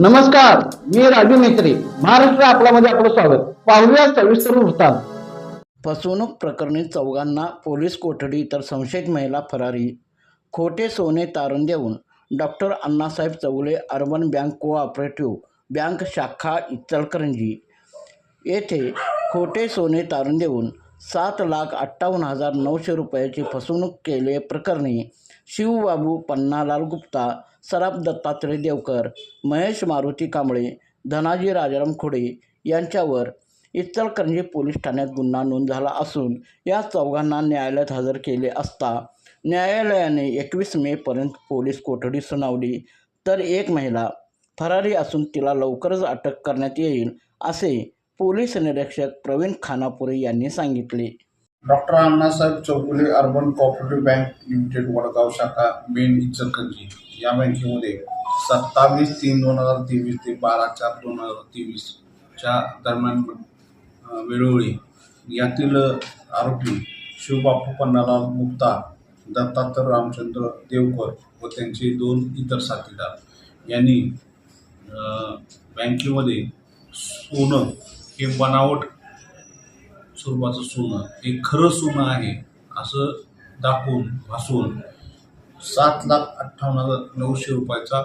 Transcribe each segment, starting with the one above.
नमस्कार मी राजू मेत्री महाराष्ट्र आपल्यामध्ये आपलं स्वागत. पाहूया सविस्तर वृत्तांत. फसवणूक प्रकरणी चौघांना पोलीस कोठडी तर संशयित महिला फरारी. खोटे सोने तारण देऊन doctor Annasaheb Chougule urban bank cooperative bank शाखा इचलकरंजी येथे खोटे सोने तारण देऊन सात लाख अठ्ठावन्न हजार नऊशे रुपयाची फसवणूक केले प्रकरणी शिवबाबू पन्नालाल गुप्ता सराफ दत्तात्रय देवकर महेश मारुती कांबळे धनाजी राजाराम खोडे यांच्यावर इचलकरंजी पोलीस ठाण्यात गुन्हा नोंद झाला असून या चौघांना न्यायालयात हजर केले असता न्यायालयाने एकवीस मेपर्यंत पोलीस कोठडी सुनावली. तर एक महिला फरारी असून तिला लवकरच अटक करण्यात येईल असे पोलीस निरीक्षक प्रवीण खानापुरे यांनी सांगितले. Doctor Annasaheb Chougule urban cooperative bank limited Wadgaon शाखा मेन इचलकरंजी या बँकेमध्ये सत्तावीस तीन दोन हजार तेवीस ते बारा चार दोन हजार तेवीसच्या दरम्यान वेळोवेळी यातील आरोपी शिवबापू पन्नालाल मुक्ता दत्तात्रय रामचंद्र देवकर व त्यांचे दोन इतर साथीदार यांनी बँकेमध्ये सोनं हे बनावट स्वरूपाचं सोनं. हे खरं सोनं आहे असं दाखवून भासून सात लाख अठ्ठावन्न हजार नऊशे रुपयाचा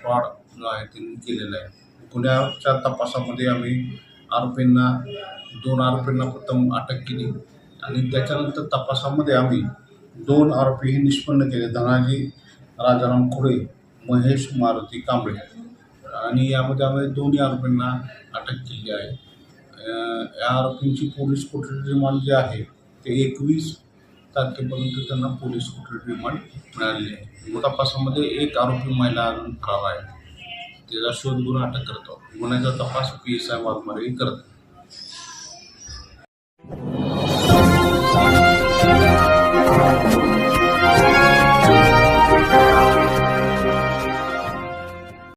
फ्रॉड जो आहे त्यांनी केलेला आहे. गुन्ह्याच्या तपासामध्ये आम्ही आरोपींना दोन आरोपींना प्रथम अटक केली आणि त्याच्यानंतर तपासामध्ये आम्ही दोन आरोपी हे निष्पन्न केले. धनाजी राजाराम खुडे महेश मारुती कांबळे. आणि यामध्ये आम्ही दोन्ही आरोपींना अटक केली आहे. या आरोपींची पोलीस कोठडी रिमांड जे आहे ते एकवीस तारखेपर्यंत त्यांना पोलीस कोठडी रिमांड मिळालेली आहे. तपासामध्ये एक आरोपी महिला अजून फरार आहे. त्याचा शोध गुन्हा अटक करतो गुन्ह्याचा तपास पी एस आय वाघमारे करतो